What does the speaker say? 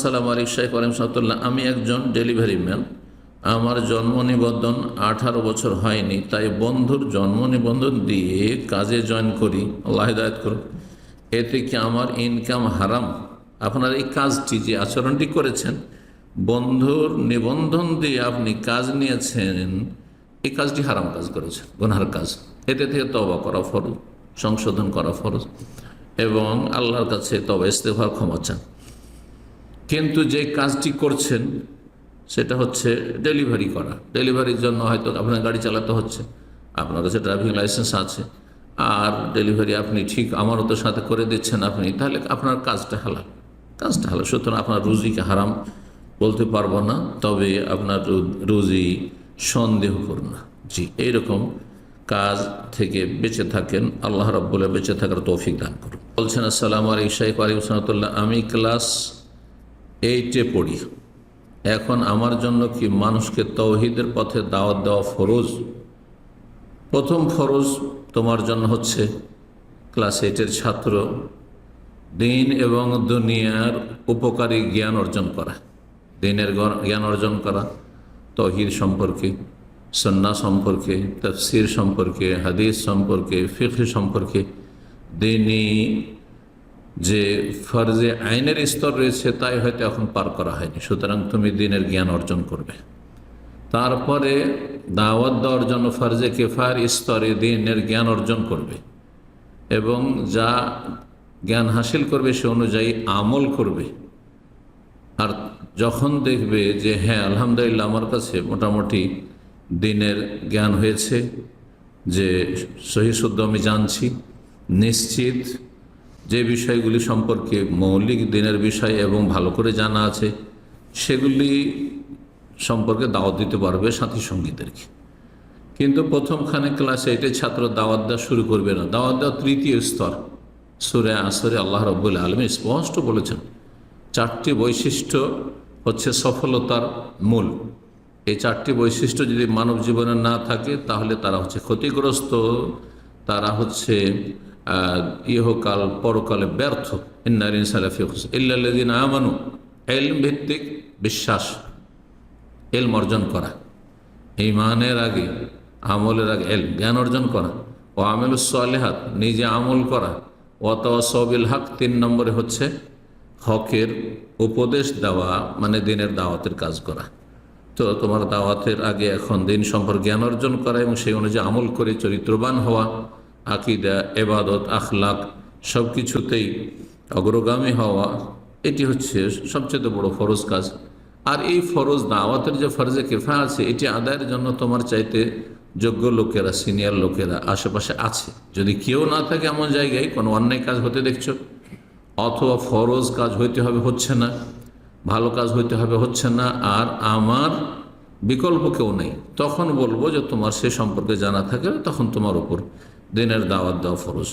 আসসালাম আলিক শাহ আলিম সাহতুল্লাহ। আমি একজন ডেলিভারি ম্যান। আমার জন্ম নিবন্ধন আঠারো বছর হয়নি, তাই বন্ধুর জন্ম নিবন্ধন দিয়ে কাজে জয়েন করি। আল্লাহ হিদায়ত এতে কি আমার ইনকাম হারাম? আপনার এই কাজটি যে আচরণটি করেছেন, বন্ধুর নিবন্ধন দিয়ে আপনি কাজ নিয়েছেন, এই কাজটি হারাম কাজ করেছেন, গুনহার কাজ। এতে থেকে তবা করা ফরজ, সংশোধন করা ফরজ, এবং আল্লাহর কাছে তবা ইস্তেফার ক্ষমা চান। কিন্তু যে কাজটি করছেন, সেটা হচ্ছে ডেলিভারি করা। ডেলিভারির জন্য হয়তো আপনার গাড়ি চালাতে হচ্ছে। আপনার কাছে ড্রাইভিং লাইসেন্স আছে। আর ডেলিভারি আপনি ঠিক আমারও তো সাথে করে দিচ্ছেন আপনি, তাহলে আপনার কাজটা হালাল। কাজটা হালাল। সুতরাং আপনার রুজিকে হারাম বলতে পারব না, তবে আপনার রুজি সন্দেহ করুন জি, এইরকম কাজ থেকে বেঁচে থাকেন। আল্লাহ রব্বুল্লাহ বেঁচে থাকার তৌফিক দান করুন। বলছেন, আসসালামু শাইখ আলিম সালাতুল্লাহ আমি ক্লাস এইটে পড়ি। এখন আমার জন্য কি মানুষকে তৌহিদের পথে দাওয়াত দেওয়া ফরজ? প্রথম ফরজ তোমার জন্য হচ্ছে ক্লাস এইটের ছাত্র, দিন এবং দুনিয়ার উপকারী জ্ঞান অর্জন করা। দিনের জ্ঞান- অর্জন করা, তহিদ সম্পর্কে সন্না সম্পর্কে, তফসির সম্পর্কে, হাদিস সম্পর্কে ফিখ সম্পর্কে, দিনই যে ফরজে আইনের স্তর রয়েছে, তাই হয়তো এখন পার করা হয়নি। সুতরাং তুমি দিনের জ্ঞান অর্জন করবে। তারপরে দাওয়াত দেওয়ার জন্য ফরজে কেফার স্তরে দিনের জ্ঞান অর্জন করবে এবং যা জ্ঞান হাসিল করবে, সে অনুযায়ী আমল করবে। আর যখন দেখবে যে হ্যাঁ আলহামদুলিল্লাহ, আমার কাছে মোটামুটি দিনের জ্ঞান হয়েছে, যে সহি শুদ্ধ আমি জানছি, নিশ্চিত যে বিষয়গুলি সম্পর্কে মৌলিক দিনের বিষয় এবং ভালো করে জানা আছে, সেগুলি সম্পর্কে দাওয়াত দিতে পারবে সাথী সঙ্গীদেরকে। কিন্তু প্রথমখানে ক্লাসে এইটে ছাত্র দাওয়াত দেওয়া শুরু করবে না। দাওয়াত দেওয়া তৃতীয় স্তর। সুরে আসরে আল্লাহ রব্বুল আলমী স্পষ্ট বলেছেন, চারটি বৈশিষ্ট্য হচ্ছে সফলতার মূল। এই চারটি বৈশিষ্ট্য যদি মানব জীবনে না থাকে, তাহলে তারা হচ্ছে ক্ষতিগ্রস্ত, তারা হচ্ছে ইহকাল পরকালে ব্যর্থ। ইন্নারিন সালাফি ইল্লাদিন আমানু। এলম ভিত্তিক বিশ্বাস এলম অর্জন করা। ইমানের আগে, আমলের আগে এল জ্ঞান অর্জন করা। ও আমেল সালেহাত, নিজে আমল করা। ওয়াতওয়াসবিল হক তিন নম্বরে হচ্ছে হকের উপদেশ দেওয়া মানে দিনের দাওয়াতের কাজ করা। তো তোমার দাওয়াতের আগে এখন দিন সম্পর্কে জ্ঞান অর্জন করা এবং সেই অনুযায়ী আমল করে চরিত্রবান হওয়া। আকিদা, এবাদত, আখলাক সব কিছুতেই অগ্রগামী হওয়া, এটি হচ্ছে সবচেয়ে বড় ফরজ কাজ। আর এই ফরজ দাওয়াতের যে ফরজে কেফা আছে, এটি আদায়ের জন্য তোমার চাইতে যোগ্য লোকেরা, সিনিয়র লোকেরা আশেপাশে আছে। যদি কেউ না থাকে এমন জায়গায়, কোনো অন্যায় কাজ হতে দেখছ, অথবা ফরজ কাজ হইতে হবে, হচ্ছে না, ভালো কাজ হইতে হবে, হচ্ছে না, আর আমার বিকল্প কেউ নেই, তখন বলব যে তোমার সে সম্পর্কে জানা থাকে তখন তোমার উপর দিনের দাওয়াত দেওয়া ফরজ।